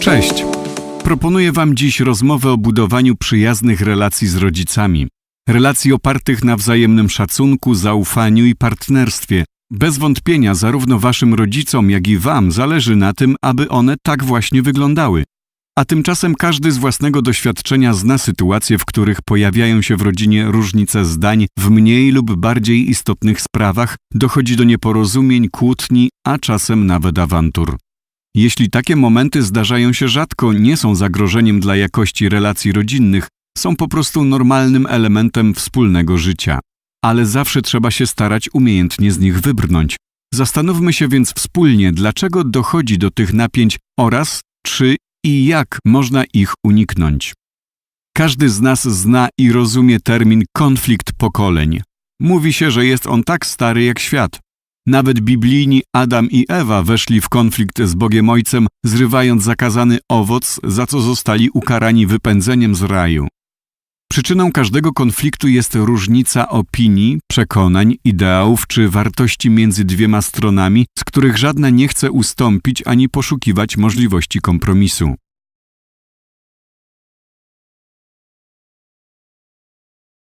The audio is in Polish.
Cześć! Proponuję Wam dziś rozmowę o budowaniu przyjaznych relacji z rodzicami. Relacji opartych na wzajemnym szacunku, zaufaniu i partnerstwie. Bez wątpienia zarówno Waszym rodzicom, jak i Wam zależy na tym, aby one tak właśnie wyglądały. A tymczasem każdy z własnego doświadczenia zna sytuacje, w których pojawiają się w rodzinie różnice zdań w mniej lub bardziej istotnych sprawach, dochodzi do nieporozumień, kłótni, a czasem nawet awantur. Jeśli takie momenty zdarzają się rzadko, nie są zagrożeniem dla jakości relacji rodzinnych, są po prostu normalnym elementem wspólnego życia. Ale zawsze trzeba się starać umiejętnie z nich wybrnąć. Zastanówmy się więc wspólnie, dlaczego dochodzi do tych napięć oraz czy i jak można ich uniknąć. Każdy z nas zna i rozumie termin konflikt pokoleń. Mówi się, że jest on tak stary jak świat. Nawet biblijni Adam i Ewa weszli w konflikt z Bogiem Ojcem, zrywając zakazany owoc, za co zostali ukarani wypędzeniem z raju. Przyczyną każdego konfliktu jest różnica opinii, przekonań, ideałów czy wartości między dwiema stronami, z których żadna nie chce ustąpić ani poszukiwać możliwości kompromisu.